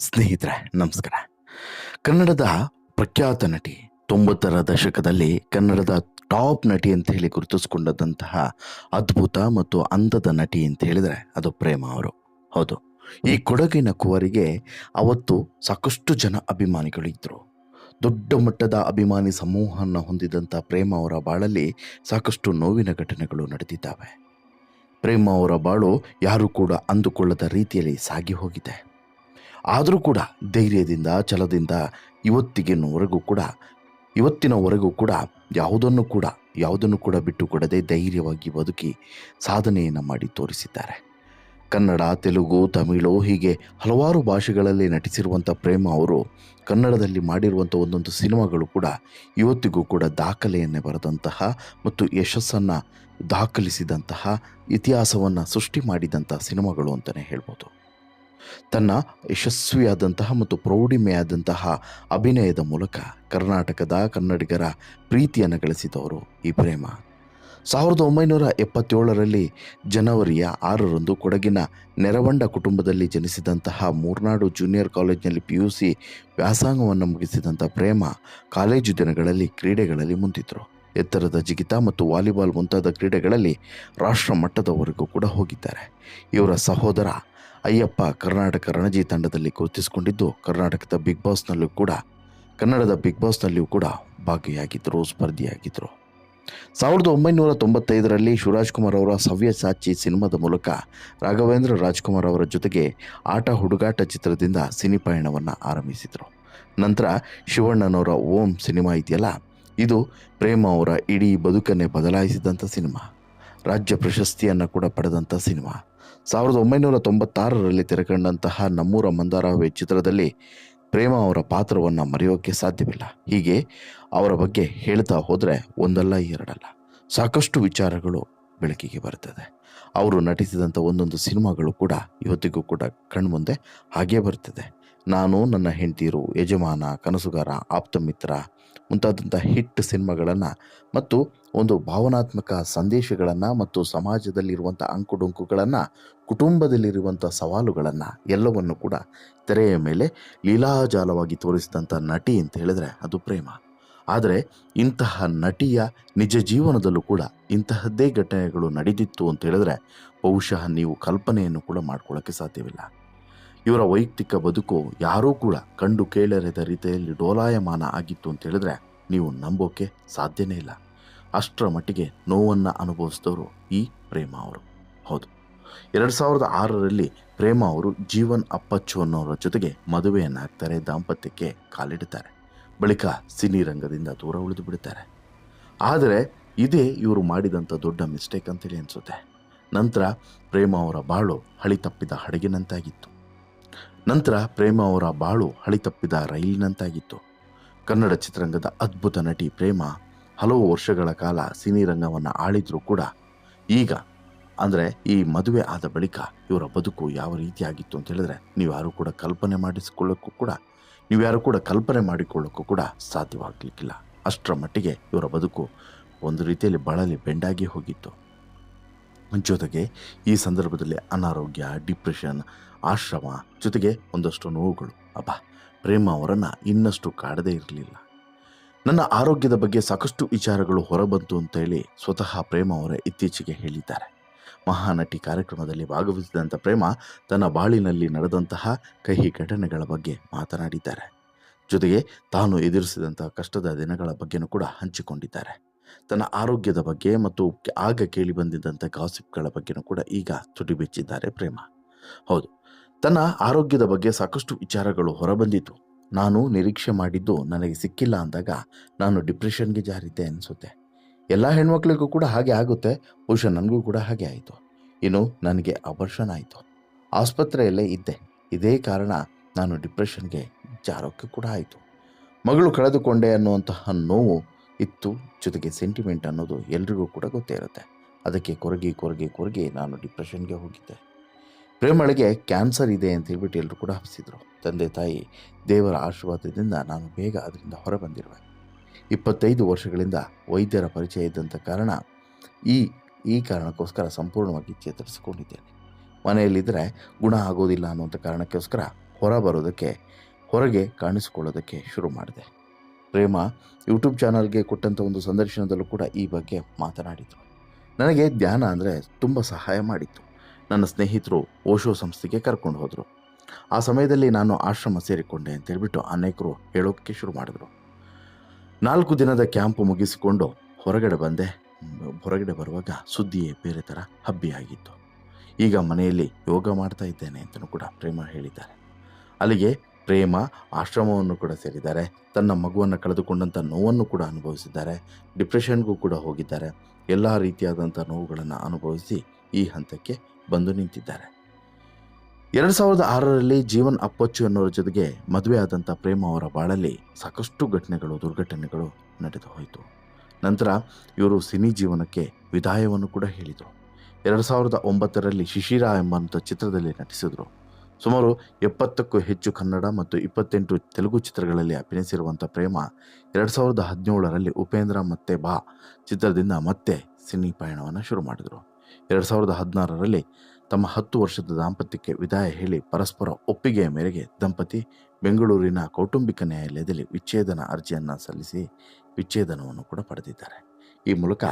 ಸ್ನೇಹಿತರೆ, ನಮಸ್ಕಾರ. ಕನ್ನಡದ ಪ್ರಖ್ಯಾತ ನಟಿ ತೊಂಬತ್ತರ ದಶಕದಲ್ಲಿ ಕನ್ನಡದ ಟಾಪ್ ನಟಿ ಅಂತ ಹೇಳಿ ಗುರುತಿಸ್ಕೊಂಡಂತಹ ಅದ್ಭುತ ಮತ್ತು ಅಂದದ ನಟಿ ಅಂತ ಹೇಳಿದರೆ ಅದು ಪ್ರೇಮ ಅವರು. ಹೌದು. ಈ ಕೊಡಗಿನ ಕುವರಿಗೆ ಅವತ್ತು ಸಾಕಷ್ಟು ಜನ ಅಭಿಮಾನಿಗಳು ಇದ್ದರು ದೊಡ್ಡ ಮಟ್ಟದ ಅಭಿಮಾನಿ ಸಮೂಹವನ್ನು ಹೊಂದಿದಂಥ ಪ್ರೇಮ ಅವರ ಬಾಳಲ್ಲಿ ಸಾಕಷ್ಟು ನೋವಿನ ಘಟನೆಗಳು ನಡೆದಿದ್ದಾವೆ. ಪ್ರೇಮ ಅವರ ಬಾಳು ಯಾರೂ ಕೂಡ ಅಂದುಕೊಳ್ಳದ ರೀತಿಯಲ್ಲಿ ಸಾಗಿ ಹೋಗಿದೆ. ಆದರೂ ಕೂಡ ಧೈರ್ಯದಿಂದ, ಛಲದಿಂದ ಇವತ್ತಿಗಿನವರೆಗೂ ಕೂಡ, ಇವತ್ತಿನವರೆಗೂ ಕೂಡ ಯಾವುದನ್ನು ಕೂಡ ಯಾವುದನ್ನು ಕೂಡ ಬಿಟ್ಟು ಕೊಡದೆ ಧೈರ್ಯವಾಗಿ ಬದುಕಿ ಸಾಧನೆಯನ್ನು ಮಾಡಿ ತೋರಿಸಿದ್ದಾರೆ. ಕನ್ನಡ, ತೆಲುಗು, ತಮಿಳು ಹೀಗೆ ಹಲವಾರು ಭಾಷೆಗಳಲ್ಲಿ ನಟಿಸಿರುವಂಥ ಪ್ರೇಮ ಅವರು ಕನ್ನಡದಲ್ಲಿ ಮಾಡಿರುವಂಥ ಒಂದೊಂದು ಸಿನಿಮಾಗಳು ಕೂಡ ಇವತ್ತಿಗೂ ಕೂಡ ದಾಖಲೆಯನ್ನೇ ಬರೆದಂತಹ ಮತ್ತು ಯಶಸ್ಸನ್ನು ದಾಖಲಿಸಿದಂತಹ ಇತಿಹಾಸವನ್ನು ಸೃಷ್ಟಿ ಮಾಡಿದಂಥ ಸಿನಿಮಾಗಳು ಅಂತಲೇ ಹೇಳ್ಬೋದು. ತನ್ನ ಯಶಸ್ವಿಯಾದಂತಹ ಮತ್ತು ಪ್ರೌಢಿಮೆಯಾದಂತಹ ಅಭಿನಯದ ಮೂಲಕ ಕರ್ನಾಟಕದ ಕನ್ನಡಿಗರ ಪ್ರೀತಿಯನ್ನು ಗಳಿಸಿದವರು ಈ ಪ್ರೇಮ. ಸಾವಿರದ ಒಂಬೈನೂರ ಎಪ್ಪತ್ತೇಳರಲ್ಲಿ ಜನವರಿಯ ಆರರಂದು ಕೊಡಗಿನ ನೆರವಂಡ ಕುಟುಂಬದಲ್ಲಿ ಜನಿಸಿದಂತಹ ಮೂರ್ನಾಡು ಜೂನಿಯರ್ ಕಾಲೇಜಿನಲ್ಲಿ ಪಿ ಯು ಸಿ ವ್ಯಾಸಂಗವನ್ನು ಮುಗಿಸಿದಂಥ ಪ್ರೇಮ ಕಾಲೇಜು ದಿನಗಳಲ್ಲಿ ಕ್ರೀಡೆಗಳಲ್ಲಿ ಮುಂದಿದ್ದರು ಎತ್ತರದ ಜಿಗಿತ ಮತ್ತು ವಾಲಿಬಾಲ್ ಮುಂತಾದ ಕ್ರೀಡೆಗಳಲ್ಲಿ ರಾಷ್ಟ್ರ ಮಟ್ಟದವರೆಗೂ ಕೂಡ ಹೋಗಿದ್ದಾರೆ. ಇವರ ಸಹೋದರ ಅಯ್ಯಪ್ಪ ಕರ್ನಾಟಕ ರಣಜಿ ತಂಡದಲ್ಲಿ ಗುರುತಿಸಿಕೊಂಡಿದ್ದು ಕರ್ನಾಟಕದ ಬಿಗ್ ಬಾಸ್ನಲ್ಲೂ ಕೂಡ, ಕನ್ನಡದ ಬಿಗ್ ಬಾಸ್ನಲ್ಲಿಯೂ ಕೂಡ ಭಾಗಿಯಾಗಿದ್ದರು, ಸ್ಪರ್ಧಿಯಾಗಿದ್ದರು. ಸಾವಿರದ ಒಂಬೈನೂರ ತೊಂಬತ್ತೈದರಲ್ಲಿ ಶಿವರಾಜ್ ಕುಮಾರ್ ಅವರ ಸವ್ಯಸಾಚಿ ಸಿನಿಮಾದ ಮೂಲಕ ರಾಘವೇಂದ್ರ ರಾಜ್ಕುಮಾರ್ ಅವರ ಜೊತೆಗೆ ಆಟ ಹುಡುಗಾಟ ಚಿತ್ರದಿಂದ ಸಿನಿಪಯಣವನ್ನು ಆರಂಭಿಸಿದರು. ನಂತರ ಶಿವಣ್ಣನವರ ಓಂ ಸಿನಿಮಾ ಇದೆಯಲ್ಲ, ಇದು ಪ್ರೇಮ ಅವರ ಇಡೀ ಬದುಕನ್ನೇ ಬದಲಾಯಿಸಿದಂಥ ಸಿನಿಮಾ, ರಾಜ್ಯ ಪ್ರಶಸ್ತಿಯನ್ನು ಕೂಡ ಪಡೆದಂಥ ಸಿನಿಮಾ. ಸಾವಿರದ ಒಂಬೈನೂರ ತೊಂಬತ್ತಾರರಲ್ಲಿ ತೆರೆಕಂಡಂತಹ ನಮ್ಮೂರ ಮಂದಾರಾವೆ ಚಿತ್ರದಲ್ಲಿ ಪ್ರೇಮ ಅವರ ಪಾತ್ರವನ್ನು ಮರೆಯೋಕ್ಕೆ ಸಾಧ್ಯವಿಲ್ಲ. ಹೀಗೆ ಅವರ ಬಗ್ಗೆ ಹೇಳ್ತಾ ಹೋದರೆ ಒಂದಲ್ಲ ಎರಡಲ್ಲ. ಸಾಕಷ್ಟು ವಿಚಾರಗಳು ಬೆಳಕಿಗೆ ಬರ್ತದೆ ಅವರು ನಟಿಸಿದಂಥ ಒಂದೊಂದು ಸಿನಿಮಾಗಳು ಕೂಡ ಇವತ್ತಿಗೂ ಕೂಡ ಕಣ್ಮುಂದೆ ಹಾಗೇ ಬರ್ತದೆ ನಾನು ನನ್ನ ಹೆಂಡತಿರು, ಯಜಮಾನ, ಕನಸುಗಾರ ಆಪ್ತಮಿತ್ರ ಮುಂತಾದಂಥ ಹಿಟ್ ಸಿನಿಮಾಗಳನ್ನು ಮತ್ತು ಒಂದು ಭಾವನಾತ್ಮಕ ಸಂದೇಶಗಳನ್ನು ಮತ್ತು ಸಮಾಜದಲ್ಲಿರುವಂಥ ಅಂಕುಡೊಂಕುಗಳನ್ನು, ಕುಟುಂಬದಲ್ಲಿರುವಂಥ ಸವಾಲುಗಳನ್ನು ಎಲ್ಲವನ್ನು ಕೂಡ ತೆರೆಯ ಮೇಲೆ ಲೀಲಾಜಾಲವಾಗಿ ತೋರಿಸಿದಂಥ ನಟಿ ಅಂತ ಹೇಳಿದ್ರೆ ಅದು ಪ್ರೇಮ. ಆದರೆ ಇಂತಹ ನಟಿಯ ನಿಜ ಜೀವನದಲ್ಲೂ ಕೂಡ ಇಂತಹದ್ದೇ ಘಟನೆಗಳು ನಡೆದಿತ್ತು ಅಂತ ಹೇಳಿದ್ರೆ ಬಹುಶಃ ನೀವು ಕಲ್ಪನೆಯನ್ನು ಕೂಡ ಮಾಡ್ಕೊಳ್ಳೋಕ್ಕೆ ಸಾಧ್ಯವಿಲ್ಲ. ಇವರ ವೈಯಕ್ತಿಕ ಬದುಕು ಯಾರೂ ಕೂಡ ಕಂಡು ಕೇಳರಿದ ರೀತಿಯಲ್ಲಿ ಡೋಲಾಯಮಾನ ಆಗಿತ್ತು ಅಂತ ಹೇಳಿದ್ರೆ ನೀವು ನಂಬೋಕೆ ಸಾಧ್ಯನೇ ಇಲ್ಲ. ಅಷ್ಟರ ಮಟ್ಟಿಗೆ ನೋವನ್ನು ಅನುಭವಿಸಿದವರು ಈ ಪ್ರೇಮ ಅವರು. ಹೌದು. ಎರಡು ಸಾವಿರದ ಆರರಲ್ಲಿ ಪ್ರೇಮ ಅವರು ಜೀವನ್ ಅಪ್ಪಚ್ಚು ಅನ್ನೋರ ಜೊತೆಗೆ ಮದುವೆಯನ್ನಾಗ್ತಾರೆ ದಾಂಪತ್ಯಕ್ಕೆ ಕಾಲಿಡುತ್ತಾರೆ ಬಳಿಕ ಸಿನಿ ರಂಗದಿಂದ ದೂರ ಉಳಿದು ಬಿಡುತ್ತಾರೆ ಆದರೆ ಇದೇ ಇವರು ಮಾಡಿದಂಥ ದೊಡ್ಡ ಮಿಸ್ಟೇಕ್ ಅಂತೇಳಿ ಅನಿಸುತ್ತೆ. ನಂತರ ಪ್ರೇಮ ಅವರ ಬಾಳು ಹಳಿ ತಪ್ಪಿದ ಹಡಗಿನಂತಾಗಿತ್ತು. ನಂತರ ಪ್ರೇಮ ಅವರ ಬಾಳು ಹಳಿ ತಪ್ಪಿದ ರೈಲಿನಂತಾಗಿತ್ತು. ಕನ್ನಡ ಚಿತ್ರರಂಗದ ಅದ್ಭುತ ನಟಿ ಪ್ರೇಮ ಹಲವು ವರ್ಷಗಳ ಕಾಲ ಸಿನಿರಂಗವನ್ನು ಆಳಿದ್ರೂ ಕೂಡ ಈಗ, ಅಂದರೆ ಈ ಮದುವೆ ಆದ ಬಳಿಕ ಇವರ ಬದುಕು ಯಾವ ರೀತಿಯಾಗಿತ್ತು ಅಂತ ಹೇಳಿದ್ರೆ ನೀವು ಯಾರು ಕೂಡ ಕಲ್ಪನೆ ಮಾಡಿಸಿಕೊಳ್ಳೋಕ್ಕೂ ಕೂಡ, ನೀವು ಯಾರು ಕೂಡ ಕಲ್ಪನೆ ಮಾಡಿಕೊಳ್ಳೋಕ್ಕೂ ಕೂಡ ಸಾಧ್ಯವಾಗಲಿಕ್ಕಿಲ್ಲ. ಅಷ್ಟರ ಮಟ್ಟಿಗೆ ಇವರ ಬದುಕು ಒಂದು ರೀತಿಯಲ್ಲಿ ಬಳಲಿ ಬೆಂಡಾಗಿ ಹೋಗಿತ್ತು. ಜೊತೆಗೆ ಈ ಸಂದರ್ಭದಲ್ಲಿ ಅನಾರೋಗ್ಯ, ಡಿಪ್ರೆಷನ್, ಆಶ್ರಮ ಜೊತೆಗೆ ಒಂದಷ್ಟು ನೋವುಗಳು. ಅಬ್ಬ, ಪ್ರೇಮ ಅವರನ್ನು ಇನ್ನಷ್ಟು ಕಾಡದೇ ಇರಲಿಲ್ಲ. ನನ್ನ ಆರೋಗ್ಯದ ಬಗ್ಗೆ ಸಾಕಷ್ಟು ವಿಚಾರಗಳು ಹೊರಬಂತು ಅಂತ ಹೇಳಿ ಸ್ವತಃ ಪ್ರೇಮ ಅವರೇ ಇತ್ತೀಚೆಗೆ ಹೇಳಿದ್ದಾರೆ. ಮಹಾನಟಿ ಕಾರ್ಯಕ್ರಮದಲ್ಲಿ ಭಾಗವಹಿಸಿದಂಥ ಪ್ರೇಮ ತನ್ನ ಬಾಳಿನಲ್ಲಿ ನಡೆದಂತಹ ಕಹಿ ಘಟನೆಗಳ ಬಗ್ಗೆ ಮಾತನಾಡಿದ್ದಾರೆ. ಜೊತೆಗೆ ತಾನು ಎದುರಿಸಿದಂತಹ ಕಷ್ಟದ ದಿನಗಳ ಬಗ್ಗೆನೂ ಕೂಡ ಹಂಚಿಕೊಂಡಿದ್ದಾರೆ. ತನ್ನ ಆರೋಗ್ಯದ ಬಗ್ಗೆ ಮತ್ತು ಆಗ ಕೇಳಿ ಬಂದಿದ್ದಂಥ ಗಾಸಿಪ್ಗಳ ಬಗ್ಗೆನೂ ಕೂಡ ಈಗ ತುಟಿ ಬಿಚ್ಚಿದ್ದಾರೆ ಪ್ರೇಮ. ಹೌದು, ತನ್ನ ಆರೋಗ್ಯದ ಬಗ್ಗೆ ಸಾಕಷ್ಟು ವಿಚಾರಗಳು ಹೊರಬಂದಿತು ನಾನು ನಿರೀಕ್ಷೆ ಮಾಡಿದ್ದು ನನಗೆ ಸಿಕ್ಕಿಲ್ಲ ಅಂದಾಗ ನಾನು ಡಿಪ್ರೆಷನ್ಗೆ ಜಾರಿದ್ದೆ ಅನಿಸುತ್ತೆ. ಎಲ್ಲ ಹೆಣ್ಮಕ್ಳಿಗೂ ಕೂಡ ಹಾಗೆ ಆಗುತ್ತೆ, ಬಹುಶಃ ನನಗೂ ಕೂಡ ಹಾಗೆ ಆಯಿತು. ಇನ್ನು ನನಗೆ ಅಬರ್ಷನ್ ಆಯಿತು. ಆಸ್ಪತ್ರೆಯಲ್ಲೇ ಇದ್ದೆ. ಇದೇ ಕಾರಣ ನಾನು ಡಿಪ್ರೆಷನ್ಗೆ ಜಾರೋಕ್ಕೆ ಕೂಡ ಆಯಿತು. ಮಗಳು ಕಳೆದುಕೊಂಡೆ ಅನ್ನುವಂತಹ ನೋವು ಇತ್ತು ಜೊತೆಗೆ ಸೆಂಟಿಮೆಂಟ್ ಅನ್ನೋದು ಎಲ್ರಿಗೂ ಕೂಡ ಗೊತ್ತೇ ಇರುತ್ತೆ. ಅದಕ್ಕೆ ಕೊರಗಿ ಕೊರಗಿ ಕೊರಗಿ ನಾನು ಡಿಪ್ರೆಷನ್ಗೆ ಹೋಗಿದ್ದೆ. ಪ್ರೇಮಳಿಗೆ ಕ್ಯಾನ್ಸರ್ ಇದೆ ಅಂತ ಹೇಳ್ಬಿಟ್ಟು ಎಲ್ಲರೂ ಕೂಡ ಹಬ್ಬಿಸಿದರು ತಂದೆ, ತಾಯಿ, ದೇವರ ಆಶೀರ್ವಾದದಿಂದ ನಾನು ಬೇಗ ಅದರಿಂದ ಹೊರಬಂದಿರುವೆ. ಇಪ್ಪತ್ತೈದು ವರ್ಷಗಳಿಂದ ವೈದ್ಯರ ಪರಿಚಯ ಇದ್ದಂಥ ಕಾರಣ ಈ ಈ ಕಾರಣಕ್ಕೋಸ್ಕರ ಸಂಪೂರ್ಣವಾಗಿ ಚೇತರಿಸಿಕೊಂಡಿದ್ದೇನೆ. ಮನೆಯಲ್ಲಿದ್ದರೆ ಗುಣ ಆಗೋದಿಲ್ಲ ಅನ್ನುವಂಥ ಕಾರಣಕ್ಕೋಸ್ಕರ ಹೊರ ಬರೋದಕ್ಕೆ ಹೊರಗೆ ಕಾಣಿಸಿಕೊಳ್ಳೋದಕ್ಕೆ ಶುರು ಮಾಡಿದೆ. ಪ್ರೇಮ ಯೂಟ್ಯೂಬ್ ಚಾನಲ್ಗೆ ಕೊಟ್ಟಂಥ ಒಂದು ಸಂದರ್ಶನದಲ್ಲೂ ಕೂಡ ಈ ಬಗ್ಗೆ ಮಾತನಾಡಿದರು. ನನಗೆ ಧ್ಯಾನ ಅಂದರೆ ತುಂಬ ಸಹಾಯ ಮಾಡಿತ್ತು. ನನ್ನ ಸ್ನೇಹಿತರು ಓಶೋ ಸಂಸ್ಥೆಗೆ ಕರ್ಕೊಂಡು ಹೋದರು. ಆ ಸಮಯದಲ್ಲಿ ನಾನು ಆಶ್ರಮ ಸೇರಿಕೊಂಡೆ ಅಂತೇಳ್ಬಿಟ್ಟು ಅನೇಕರು ಹೇಳೋಕ್ಕೆ ಶುರು ಮಾಡಿದರು. ನಾಲ್ಕು ದಿನದ ಕ್ಯಾಂಪ್ ಮುಗಿಸಿಕೊಂಡು ಹೊರಗಡೆ ಬಂದೆ. ಹೊರಗಡೆ ಬರುವಾಗ ಸುದ್ದಿಯೇ ಬೇರೆ ಥರ ಹಬ್ಬಿಯಾಗಿತ್ತು. ಈಗ ಮನೆಯಲ್ಲಿ ಯೋಗ ಮಾಡ್ತಾ ಇದ್ದೇನೆ ಅಂತಲೂ ಕೂಡ ಪ್ರೇಮ ಹೇಳಿದ್ದಾರೆ. ಅಲ್ಲಿಗೆ ಪ್ರೇಮ, ಆಶ್ರಮವನ್ನು ಕೂಡ ಸೇರಿದ್ದಾರೆ. ತನ್ನ ಮಗುವನ್ನು ಕಳೆದುಕೊಂಡಂಥ ನೋವನ್ನು ಕೂಡ ಅನುಭವಿಸಿದ್ದಾರೆ. ಡಿಪ್ರೆಷನ್ಗೂ ಕೂಡ ಹೋಗಿದ್ದಾರೆ. ಎಲ್ಲ ರೀತಿಯಾದಂಥ ನೋವುಗಳನ್ನು ಅನುಭವಿಸಿ ಈ ಹಂತಕ್ಕೆ ಬಂದು ನಿಂತಿದ್ದಾರೆ. ಎರಡು ಸಾವಿರದ ಆರರಲ್ಲಿ ಜೀವನ್ ಅಪ್ಪಚ್ಚು ಅನ್ನೋರ ಜೊತೆಗೆ ಮದುವೆ ಆದಂಥ ಪ್ರೇಮ ಅವರ ಬಾಳಲ್ಲಿ ಸಾಕಷ್ಟು ಘಟನೆಗಳು, ದುರ್ಘಟನೆಗಳು ನಡೆದು ಹೋಯಿತು. ನಂತರ ಇವರು ಸಿನಿ ಜೀವನಕ್ಕೆ ವಿದಾಯವನ್ನು ಕೂಡ ಹೇಳಿದರು. ಎರಡು ಸಾವಿರದ ಒಂಬತ್ತರಲ್ಲಿ ಶಿಶಿರ ಎಂಬಂಥ ಚಿತ್ರದಲ್ಲಿ ನಟಿಸಿದರು. ಸುಮಾರು ಎಪ್ಪತ್ತಕ್ಕೂ ಹೆಚ್ಚು ಕನ್ನಡ ಮತ್ತು ಇಪ್ಪತ್ತೆಂಟು ತೆಲುಗು ಚಿತ್ರಗಳಲ್ಲಿ ಅಭಿನಯಿಸಿರುವಂಥ ಪ್ರೇಮ ಎರಡು ಸಾವಿರದ ಹದಿನೇಳರಲ್ಲಿ ಉಪೇಂದ್ರ ಮತ್ತೆ ಬಾ ಚಿತ್ರದಿಂದ ಮತ್ತೆ ಸಿನಿ ಪಯಣವನ್ನು ಶುರು ಮಾಡಿದರು. ಎರಡು ಸಾವಿರದ ಹದಿನಾರರಲ್ಲಿ ತಮ್ಮ ಹತ್ತು ವರ್ಷದ ದಾಂಪತ್ಯಕ್ಕೆ ವಿದಾಯ ಹೇಳಿ ಪರಸ್ಪರ ಒಪ್ಪಿಗೆಯ ಮೇರೆಗೆ ದಂಪತಿ ಬೆಂಗಳೂರಿನ ಕೌಟುಂಬಿಕ ನ್ಯಾಯಾಲಯದಲ್ಲಿ ವಿಚ್ಛೇದನ ಅರ್ಜಿಯನ್ನು ಸಲ್ಲಿಸಿ ವಿಚ್ಛೇದನವನ್ನು ಕೂಡ ಪಡೆದಿದ್ದಾರೆ. ಈ ಮೂಲಕ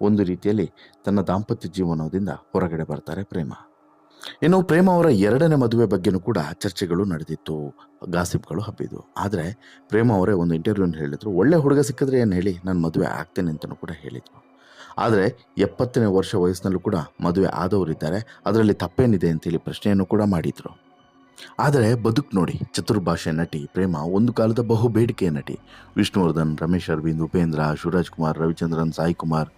ಒಂದು ರೀತಿಯಲ್ಲಿ ತನ್ನ ದಾಂಪತ್ಯ ಜೀವನದಿಂದ ಹೊರಗಡೆ ಬರ್ತಾರೆ ಪ್ರೇಮ. ಇನ್ನು ಪ್ರೇಮ ಅವರ ಎರಡನೇ ಮದುವೆ ಬಗ್ಗೆನೂ ಕೂಡ ಚರ್ಚೆಗಳು ನಡೆದಿತ್ತು, ಗಾಸಿಪ್ಗಳು ಹಬ್ಬಿದ್ವು ಆದರೆ ಪ್ರೇಮ ಅವರೇ ಒಂದು ಇಂಟರ್ವ್ಯೂನ ಹೇಳಿದರು. ಒಳ್ಳೆ ಹುಡುಗ ಸಿಕ್ಕಿದ್ರೆ ಏನು ಹೇಳಿ, ನಾನು ಮದುವೆ ಆಗ್ತೇನೆ ಅಂತಲೂ ಕೂಡ ಹೇಳಿದರು. ಆದರೆ ಎಪ್ಪತ್ತನೇ ವರ್ಷ ವಯಸ್ಸಿನಲ್ಲೂ ಕೂಡ ಮದುವೆ ಆದವರಿದ್ದಾರೆ ಅದರಲ್ಲಿ ತಪ್ಪೇನಿದೆ ಅಂತೇಳಿ ಪ್ರಶ್ನೆಯನ್ನು ಕೂಡ ಮಾಡಿದರು. ಆದರೆ ಬದುಕು ನೋಡಿ, ಚತುರ್ಭಾಷೆ ನಟಿ ಪ್ರೇಮ, ಒಂದು ಕಾಲದ ಬಹು ಬೇಡಿಕೆಯ ನಟಿ ವಿಷ್ಣುವರ್ಧನ್, ರಮೇಶ್ ಅರವಿಂದ್, ಉಪೇಂದ್ರ ಶಿವರಾಜ್ ಕುಮಾರ್ ರವಿಚಂದ್ರನ್ ಸಾಯಿ ಕುಮಾರ್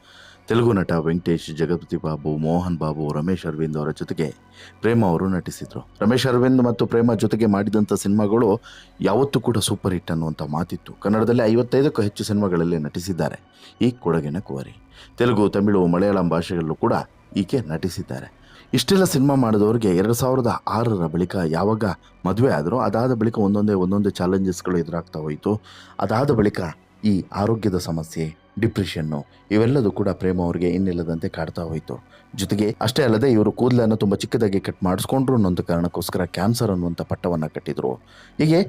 ತೆಲುಗು ನಟ ವೆಂಕಟೇಶ್ ಜಗಪತಿ ಬಾಬು, ಮೋಹನ್ ಬಾಬು, ರಮೇಶ್ ಅರವಿಂದ್ ಅವರ ಜೊತೆಗೆ ಪ್ರೇಮ ಅವರು ನಟಿಸಿದರು. ರಮೇಶ್ ಅರವಿಂದ್ ಮತ್ತು ಪ್ರೇಮ ಜೊತೆಗೆ ಮಾಡಿದಂಥ ಸಿನಿಮಾಗಳು ಯಾವತ್ತೂ ಕೂಡ ಸೂಪರ್ ಹಿಟ್ ಅನ್ನುವಂಥ ಮಾತಿತ್ತು. ಕನ್ನಡದಲ್ಲಿ ಐವತ್ತೈದಕ್ಕೂ ಹೆಚ್ಚು ಸಿನಿಮಾಗಳಲ್ಲಿ ನಟಿಸಿದ್ದಾರೆ. ಈ ಕೊಡಗಿನ ಕುವರಿ. ತೆಲುಗು, ತಮಿಳು, ಮಲಯಾಳಂ ಭಾಷೆಗಳಲ್ಲೂ ಕೂಡ ಈಕೆ ನಟಿಸಿದ್ದಾರೆ. ಇಷ್ಟೆಲ್ಲ ಸಿನಿಮಾ ಮಾಡಿದವರಿಗೆ ಎರಡು ಸಾವಿರದ ಆರರ ಬಳಿಕ ಯಾವಾಗ ಮದುವೆ ಆದರೂ ಅದಾದ ಬಳಿಕ ಒಂದೊಂದೇ ಒಂದೊಂದೇ ಚಾಲೆಂಜಸ್ಗಳು ಎದುರಾಗ್ತಾ ಹೋಯಿತು. ಅದಾದ ಬಳಿಕ ಈ ಆರೋಗ್ಯದ ಸಮಸ್ಯೆ ಡಿಪ್ರೆಷನ್ನು, ಇವೆಲ್ಲದೂ ಕೂಡ ಪ್ರೇಮ ಅವರಿಗೆ ಇನ್ನಿಲ್ಲದಂತೆ ಕಾಡ್ತಾ ಹೋಯಿತು. ಜೊತೆಗೆ ಅಷ್ಟೇ ಅಲ್ಲದೆ ಇವರು ಕೂದಲನ್ನು ತುಂಬ ಚಿಕ್ಕದಾಗಿ ಕಟ್ ಮಾಡಿಸ್ಕೊಂಡ್ರು ಅನ್ನೋಂಥ ಕಾರಣಕ್ಕೋಸ್ಕರ ಕ್ಯಾನ್ಸರ್ ಅನ್ನುವಂಥ ಪಟ್ಟವನ್ನು ಕಟ್ಟಿದರು. ಹೀಗೆ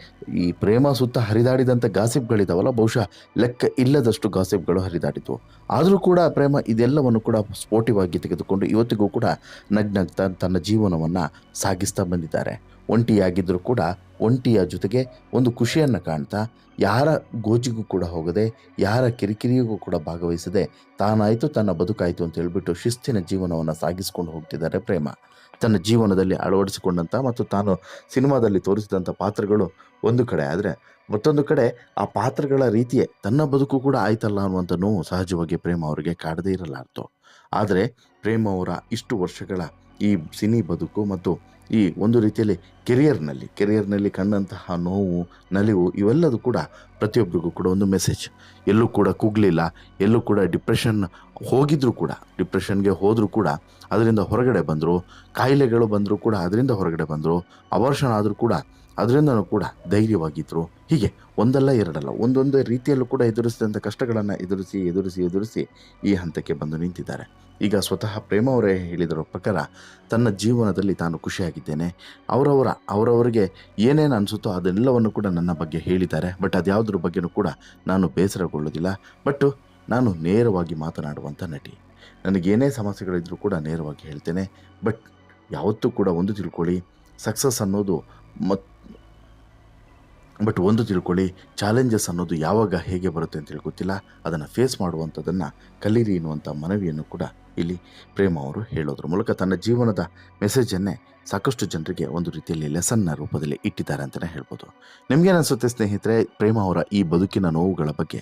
ಈ ಪ್ರೇಮ ಸುತ್ತ ಹರಿದಾಡಿದಂಥ ಗಾಸಿಪ್ಗಳಿದಾವಲ್ಲ, ಬಹುಶಃ ಲೆಕ್ಕ ಇಲ್ಲದಷ್ಟು ಗಾಸಿಪ್ಗಳು ಹರಿದಾಡಿದ್ವು. ಆದರೂ ಕೂಡ ಪ್ರೇಮ ಇದೆಲ್ಲವನ್ನು ಕೂಡ ಸ್ಪೋರ್ಟಿವ್ ಆಗಿ ತೆಗೆದುಕೊಂಡು ಇವತ್ತಿಗೂ ಕೂಡ ನಗ್ನಗ್ತಾ ತನ್ನ ಜೀವನವನ್ನು ಸಾಗಿಸ್ತಾ ಬಂದಿದ್ದಾರೆ. ಒಂಟಿಯಾಗಿದ್ದರೂ ಕೂಡ ಒಂಟಿಯ ಜೊತೆಗೆ ಒಂದು ಖುಷಿಯನ್ನು ಕಾಣ್ತಾ ಯಾರ ಗೋಜಿಗೂ ಕೂಡ ಹೋಗದೆ, ಯಾರ ಕಿರಿಕಿರಿಗೂ ಕೂಡ ಭಾಗವಹಿಸದೆ ತಾನಾಯಿತು ತನ್ನ ಬದುಕಾಯಿತು ಅಂತ ಹೇಳಿಬಿಟ್ಟು ಶಿಸ್ತಿನ ಜೀವನವನ್ನು ಸಾಗಿಸ್ಕೊಂಡು ಹೋಗ್ತಿದ್ದಾರೆ ಪ್ರೇಮ. ತನ್ನ ಜೀವನದಲ್ಲಿ ಅಳವಡಿಸಿಕೊಂಡಂಥ ಮತ್ತು ತಾನು ಸಿನಿಮಾದಲ್ಲಿ ತೋರಿಸಿದಂಥ ಪಾತ್ರಗಳು ಒಂದು ಕಡೆ. ಆದರೆ ಮತ್ತೊಂದು ಕಡೆ ಆ ಪಾತ್ರಗಳ ರೀತಿಯೇ ತನ್ನ ಬದುಕು ಕೂಡ ಆಯ್ತಲ್ಲ ಅನ್ನುವಂಥ ನೋವು ಸಹಜವಾಗಿ ಪ್ರೇಮ ಅವರಿಗೆ ಕಾಡದೇ ಇರಲಾರ್ತು ಆದರೆ ಪ್ರೇಮ ಅವರ ಇಷ್ಟು ವರ್ಷಗಳ ಈ ಸಿನಿ ಬದುಕು ಮತ್ತು ಈ ಒಂದು ರೀತಿಯಲ್ಲಿ ಕೆರಿಯರ್ನಲ್ಲಿ ಕೆರಿಯರ್ನಲ್ಲಿ ಕಂಡಂತಹ ನೋವು, ನಲಿವು ಇವೆಲ್ಲದೂ ಕೂಡ ಪ್ರತಿಯೊಬ್ಬರಿಗೂ ಕೂಡ ಒಂದು ಮೆಸೇಜ್ ಎಲ್ಲೂ ಕೂಡ ಕುಗ್ಲಿಲ್ಲ, ಎಲ್ಲೂ ಕೂಡ ಡಿಪ್ರೆಷನ್ ಹೋಗಿದ್ರು ಕೂಡ ಡಿಪ್ರೆಷನ್ಗೆ ಹೋದರೂ ಕೂಡ ಅದರಿಂದ ಹೊರಗಡೆ ಬಂದರು, ಕಾಯಿಲೆಗಳು ಬಂದರೂ ಕೂಡ ಅದರಿಂದ ಹೊರಗಡೆ ಬಂದರು ಅವರ್ಷನ್ ಆದರೂ ಕೂಡ ಅದರಿಂದನೂ ಕೂಡ ಧೈರ್ಯವಾಗಿದ್ದರು ಹೀಗೆ ಒಂದಲ್ಲ ಎರಡಲ್ಲ, ಒಂದೊಂದೇ ರೀತಿಯಲ್ಲೂ ಕೂಡ ಎದುರಿಸಿದಂಥ ಕಷ್ಟಗಳನ್ನು ಎದುರಿಸಿ ಎದುರಿಸಿ ಎದುರಿಸಿ ಈ ಹಂತಕ್ಕೆ ಬಂದು ನಿಂತಿದ್ದಾರೆ. ಈಗ ಸ್ವತಃ ಪ್ರೇಮ ಅವರೇ ಹೇಳಿದರ ಪ್ರಕಾರ ತನ್ನ ಜೀವನದಲ್ಲಿ ತಾನು ಖುಷಿಯಾಗಿದ್ದೇನೆ. ಅವರವರ, ಅವರವರಿಗೆ ಏನೇನು ಅನಿಸುತ್ತೋ ಅದೆಲ್ಲವನ್ನು ಕೂಡ ನನ್ನ ಬಗ್ಗೆ ಹೇಳಿದ್ದಾರೆ. ಬಟ್ ಅದ್ಯಾವುದ್ರ ಬಗ್ಗೆನೂ ಕೂಡ ನಾನು ಬೇಸರಗೊಳ್ಳೋದಿಲ್ಲ ಬಟ್ ನಾನು ನೇರವಾಗಿ ಮಾತನಾಡುವಂಥ ನಟಿ. ನನಗೇನೇ ಸಮಸ್ಯೆಗಳಿದ್ರೂ ಕೂಡ ನೇರವಾಗಿ ಹೇಳ್ತೇನೆ. ಬಟ್ ಯಾವತ್ತೂ ಕೂಡ ಒಂದು ತಿಳ್ಕೊಳ್ಳಿ, ಸಕ್ಸಸ್ ಅನ್ನೋದು ಮತ್ ಬಟ್ ಒಂದು ತಿಳ್ಕೊಳ್ಳಿ ಚಾಲೆಂಜಸ್ ಅನ್ನೋದು ಯಾವಾಗ ಹೇಗೆ ಬರುತ್ತೆ ಅಂತೇಳಿ ಗೊತ್ತಿಲ್ಲ. ಅದನ್ನು ಫೇಸ್ ಮಾಡುವಂಥದ್ದನ್ನು ಕಲೀರಿ ಎನ್ನುವಂಥ ಮನವಿಯನ್ನು ಕೂಡ ಇಲ್ಲಿ ಪ್ರೇಮ ಅವರು ಹೇಳೋದ್ರ ಮೂಲಕ ತನ್ನ ಜೀವನದ ಮೆಸೇಜನ್ನೇ ಸಾಕಷ್ಟು ಜನರಿಗೆ ಒಂದು ರೀತಿಯಲ್ಲಿ ಲೆಸನ್ನ ರೂಪದಲ್ಲಿ ಇಟ್ಟಿದ್ದಾರೆ ಅಂತಲೇ ಹೇಳ್ಬೋದು. ನಿಮಗೇನಿಸುತ್ತೆ ಸ್ನೇಹಿತರೆ, ಪ್ರೇಮ ಅವರ ಈ ಬದುಕಿನ ನೋವುಗಳ ಬಗ್ಗೆ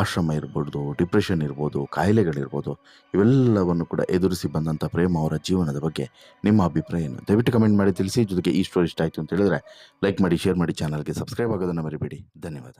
ಆಶ್ರಮ ಇರ್ಬೋದು ಡಿಪ್ರೆಷನ್ ಇರ್ಬೋದು, ಕಾಯಿಲೆಗಳಿರ್ಬೋದು, ಇವೆಲ್ಲವನ್ನು ಕೂಡ ಎದುರಿಸಿ ಬಂದಂಥ ಪ್ರೇಮ ಅವರ ಜೀವನದ ಬಗ್ಗೆ ನಿಮ್ಮ ಅಭಿಪ್ರಾಯ ಏನು ದಯವಿಟ್ಟು ಕಮೆಂಟ್ ಮಾಡಿ ತಿಳಿಸಿ. ಜೊತೆಗೆ ಈ ಸ್ಟೋರಿ ಇಷ್ಟ ಆಯಿತು ಅಂತ ಹೇಳಿದ್ರೆ ಲೈಕ್ ಮಾಡಿ ಶೇರ್ ಮಾಡಿ ಚಾನಲ್ಗೆ ಸಬ್ಸ್ಕ್ರೈಬ್ ಆಗೋದನ್ನು ಮರಿಬೇಡಿ. ಧನ್ಯವಾದ.